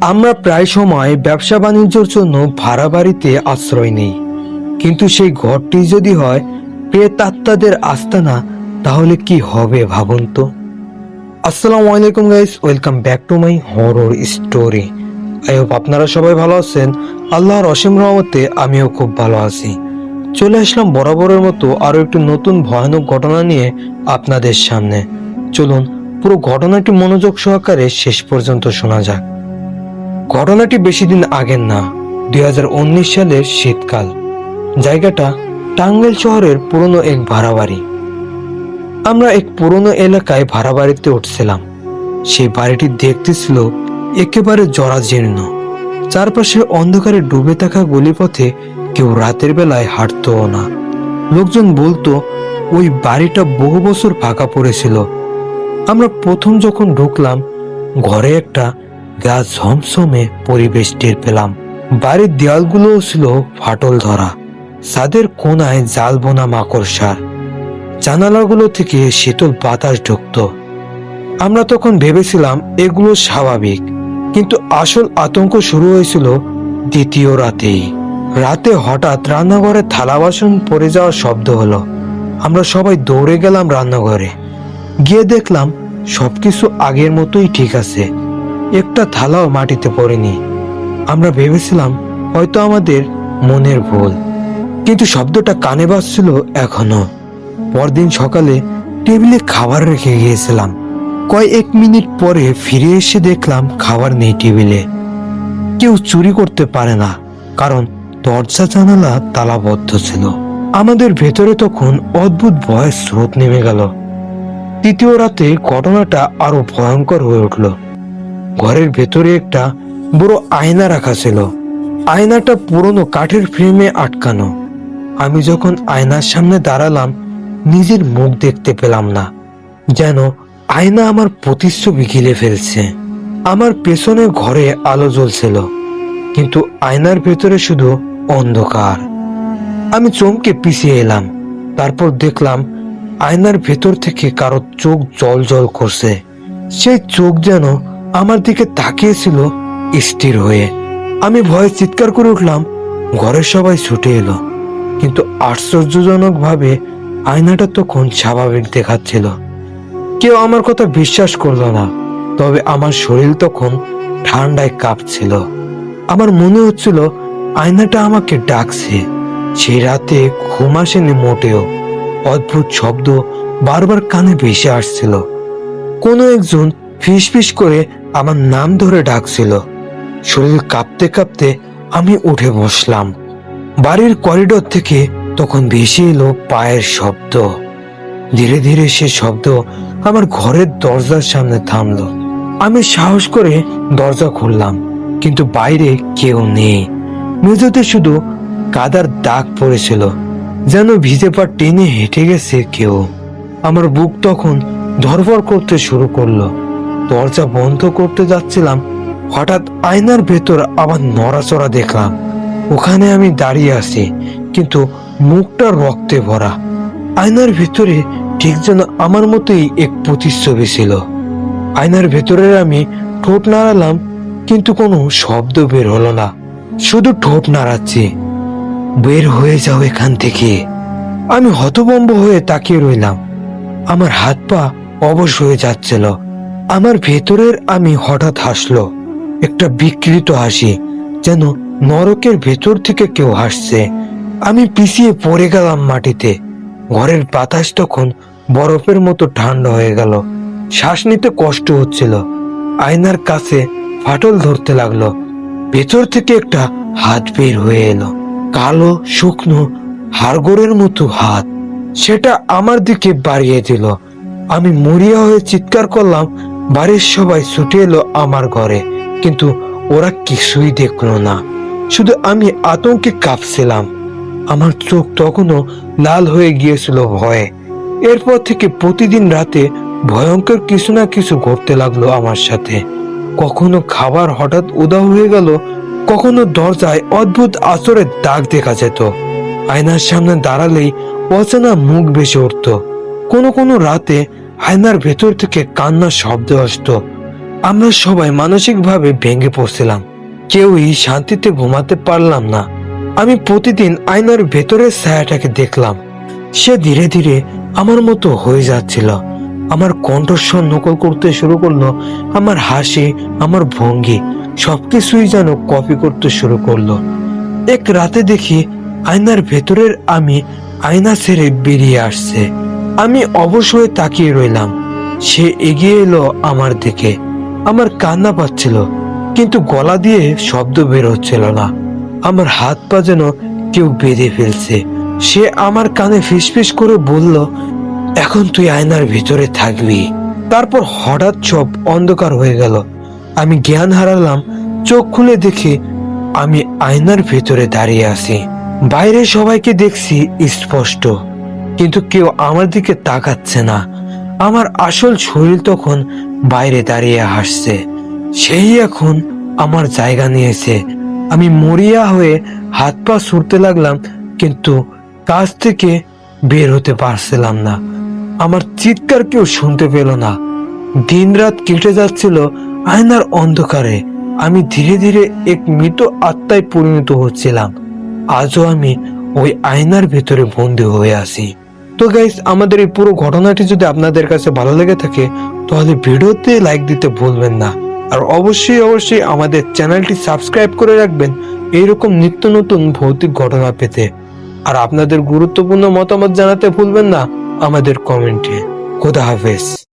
আমরা প্রায় সময় ব্যবসা বাণিজ্যর জন্য ভাড়া বাড়িতে আশ্রয় নেই। কিন্তু সেই ঘরটি যদি হয় প্রেতাত্মাদের আস্তানা, তাহলে কি হবে ভাবুন তো? আসসালামু আলাইকুম guys welcome back to my horror story I hope আপনারা সবাই ভালো আছেন। আল্লাহর অসীম রহমতে আমিও খুব ভালো আছি। চলে আসলাম বরাবরের মতো আরও একটি নতুন ভয়ানক ঘটনা নিয়ে আপনাদের সামনে। চলুন, পুরো ঘটনাটি মনোযোগ সহকারে শেষ পর্যন্ত শোনা যাক। ঘটনাটি বেশি দিন আগের না, দুই হাজার উনিশ সালের শীতকাল। জায়গাটা টাঙ্গাইল শহরের পুরনো এক ভাড়া বাড়ি আমরা এক পুরনো এলাকায় ভাড়া বাড়িতে উঠছিলাম। সেই বাড়িটি দেখতে ছিল একেবারে জরাজীর্ণ। চারপাশে অন্ধকারে ডুবে থাকা গলিপথে কেউ রাতের বেলায় হাঁটতও না। লোকজন বলতো, ওই বাড়িটা বহু বছর ফাঁকা পড়েছিল। আমরা প্রথম যখন ঢুকলাম, ঘরে একটা গা ঝমঝমে পরিবেশ টের পেলাম। বাড়ির দেয়ালগুলোও ছিল ফাটল ধরা। ছাদের কোনায় জাল বোনা মাকড়সার। জানালাগুলো থেকে শীতল বাতাস ঢুকতো। আমরা তখন ভেবেছিলাম এগুলো স্বাভাবিক, কিন্তু আসল আতঙ্ক শুরু হয়েছিল দ্বিতীয় রাতেই। রাতে হঠাৎ রান্নাঘরে থালা বাসন পড়ে যাওয়ার শব্দ হলো। আমরা সবাই দৌড়ে গেলাম রান্নাঘরে। গিয়ে দেখলাম সবকিছু আগের মতোই ঠিক আছে। একটা থালাও মাটিতে পড়েনি। আমরা ভেবেছিলাম হয়তো আমাদের মনের ভুল। কিন্তু শব্দটা কানে বাজছিল এখনও। পরদিন সকালে টেবিলে খাবার রেখে গিয়েছিলাম। কয়েক মিনিট পরে ফিরে এসে দেখলাম খাবার নেই টেবিলে। কেউ চুরি করতে পারে না, কারণ দরজা, জানালা, তালাবদ্ধ ছিল। আমাদের ভেতরে তখন অদ্ভুত ভয়ের স্রোত নেমে গেল। তৃতীয় রাতে ঘটনাটা আরও ভয়ঙ্কর হয়ে উঠল। ঘরের ভেতরে একটা বড় আয়না রাখা ছিল। আয়নাটা পুরনো কাঠের ফ্রেমে আটকানো। আমি যখন আয়নার সামনে দাঁড়ালাম, নিজের মুখ দেখতে পেলাম না। যেন আয়না আমার প্রতিচ্ছবি ঘিরে ফেলছে। আমার পেছনে ঘরে আলো জ্বলছিল, কিন্তু আয়নার ভেতরে শুধু অন্ধকার। আমি চমকে পিছিয়ে এলাম, তারপর দেখলাম আয়নার ভেতর থেকে কারও চোখ জল জল করছে। সেই চোখ যেন আমার দিকে তাকিয়েছিল স্থির হয়ে। আমি ভয়ে চিৎকার করে উঠলাম, ঘরের সবাই ছুটে এলো। কিন্তু আশ্চর্যজনক ভাবে আয়নাটা তখন স্বাভাবিক দেখাচ্ছিল। কেউ আমার কথা বিশ্বাস করল না, তবে আমার শরীর তখন ঠান্ডায় কাঁপছিল। আমার মনে হচ্ছিল আয়নাটা আমাকে ডাকছে। সে রাতে ঘুম আসেনি মোটেও। অদ্ভুত শব্দ বারবার কানে ভেসে আসছিল। কোনো একজন ফিস ফিস করে আমার নাম ধরে ডাকছিল। শরীর কাঁপতে কাঁপতে আমি উঠে বসলাম। বাড়ির করিডোর থেকে তখন ভেসে এলো পায়ের শব্দ। ধীরে ধীরে সে শব্দ আমার ঘরের দরজার সামনে থামলো। আমি সাহস করে দরজা খুললাম, কিন্তু বাইরে কেউ নেই। মেঝেতে শুধু কাদার দাগ পড়েছিল, যেন ভিজে পা টেনে হেঁটে গেছে কেউ। আমার বুক তখন ধরফর করতে শুরু করল। দরজা বন্ধ করতে যাচ্ছিলাম। হঠাৎ আয়নার ভেতর আবার নড়াচড়া দেখলাম। ওখানে আমি দাঁড়িয়ে আছি, কিন্তু মুখটা রক্তে ভরা। আয়নার ভেতরে ঠিক যেন আমার মতোই এক প্রতিচ্ছবি ছিল। আয়নার ভেতরে আমি ঠোঁট নাড়ালাম, কিন্তু কোনো শব্দ বের হলো না। শুধু ঠোঁট নাড়াচ্ছি। বের হয়ে যাও এখান থেকে। আমি হতভম্ব হয়ে তাকিয়ে রইলাম। আমার হাত পা অবশ হয়ে যাচ্ছিল। আমার ভেতরের আমি হঠাৎ হাসলো। একটা বিকৃত হাসি, যেন নরকের ভেতর থেকে কেউ হাসছে। আমি পিছিয়ে পড়ে গেলাম মাটিতে। ঘরের বাতাস তখন বরফের মতো ঠান্ডা হয়ে গেল। শ্বাস নিতে কষ্ট হচ্ছিল। আয়নার কাছে ফাটল ধরতে লাগল। ভেতর থেকে একটা হাত বের হয়ে এলো। কালো, শুকনো, হাড়গোড়ের মতো হাত। সেটা আমার দিকে বাড়িয়ে দিল। আমি মরিয়া হয়ে চিৎকার করলাম বাড়ির সবাই ছুটে এলো আমার ঘরে, কিন্তু ওরা কিছুই দেখল না। শুধু আমি আতঙ্কে কাঁপছিলাম। আমার চোখ তখনও লাল হয়ে গিয়েছিল ভয়ে। এরপর থেকে প্রতিদিন রাতে ভয়ঙ্কর কিছু না কিছু ঘটতে লাগল আমার সাথে। কখনো খাবার হঠাৎ উদাও হয়ে গেল, কখনো দরজায় অদ্ভুত আচরের দাগ দেখা যেত। আয়নার সামনে দাঁড়ালেই অচেনা মুখ ভেসে উঠত। কোনো কোনো রাতে আয়নার ভেতর থেকে কান্নার শব্দ আসতো। আমরা সবাই মানসিকভাবে ভেঙে পড়ছিলাম। কেউই শান্তিতে ঘুমাতে পারলাম না। আমি প্রতিদিন আয়নার ভেতরের ছায়াটাকে দেখলাম। সে ধীরে ধীরে আমার মতো হয়ে যাচ্ছিল। আমার কণ্ঠস্বর নকল করতে শুরু করল, আমার হাসি, আমার ভঙ্গি, সবকিছুই যেন কপি করতে শুরু করল। এক রাতে দেখি আয়নার ভেতরের আমি আয়না ছেড়ে বেরিয়ে আসছে। আমি অবশ্যই তাকিয়ে রইলাম। সে এগিয়ে এলো আমার দিকে। আমার কান্না পাচ্ছিল, কিন্তু গলা দিয়ে শব্দ বের হচ্ছিল না। আমার হাত পা যেন কেউ বেঁধে ফেলছে। সে আমার কানে ফিসফিস করে বলল, এখন তুই আয়নার ভিতরে থাকবি। তারপর হঠাৎ সব অন্ধকার হয়ে গেল। আমি জ্ঞান হারালাম, চোখ খুলে দেখি আমি আয়নার ভেতরে দাঁড়িয়ে আছি। বাইরে সবাইকে দেখছি স্পষ্ট। কিন্তু কেউ আমার দিকে তাকাচ্ছে না। আমার আসল শরীর তখন বাইরে দাঁড়িয়ে হাসছে। সেই এখন আমার জায়গা নিয়েছে। আমি মরিয়া হয়ে হাত পা ছুটতে লাগলাম, কিন্তু কাছ থেকে বের হতে পারছিলাম না। আমার চিৎকার কেউ শুনতে পেল না। দিনরাত কেটে যাচ্ছিল আয়নার অন্ধকারে। আমি ধীরে ধীরে এক মৃত আত্মায় পরিণত হচ্ছিলাম। আজও আমি ওই আয়নার ভেতরে বন্দি হয়ে আছি। তো গাইস আমাদের এই পুরো ঘটনাটি যদি আপনাদের কাছে ভালো লেগে থাকে, তাহলে ভিডিওতে লাইক দিতে ভুলবেন না। আর অবশ্যই অবশ্যই আমাদের চ্যানেলটি সাবস্ক্রাইব করে রাখবেন এইরকম নিত্য নতুন ভৌতিক ঘটনা পেতে। আর আপনাদের গুরুত্বপূর্ণ মতামত জানাতে ভুলবেন না আমাদের কমেন্টে। খোদা হাফেজ।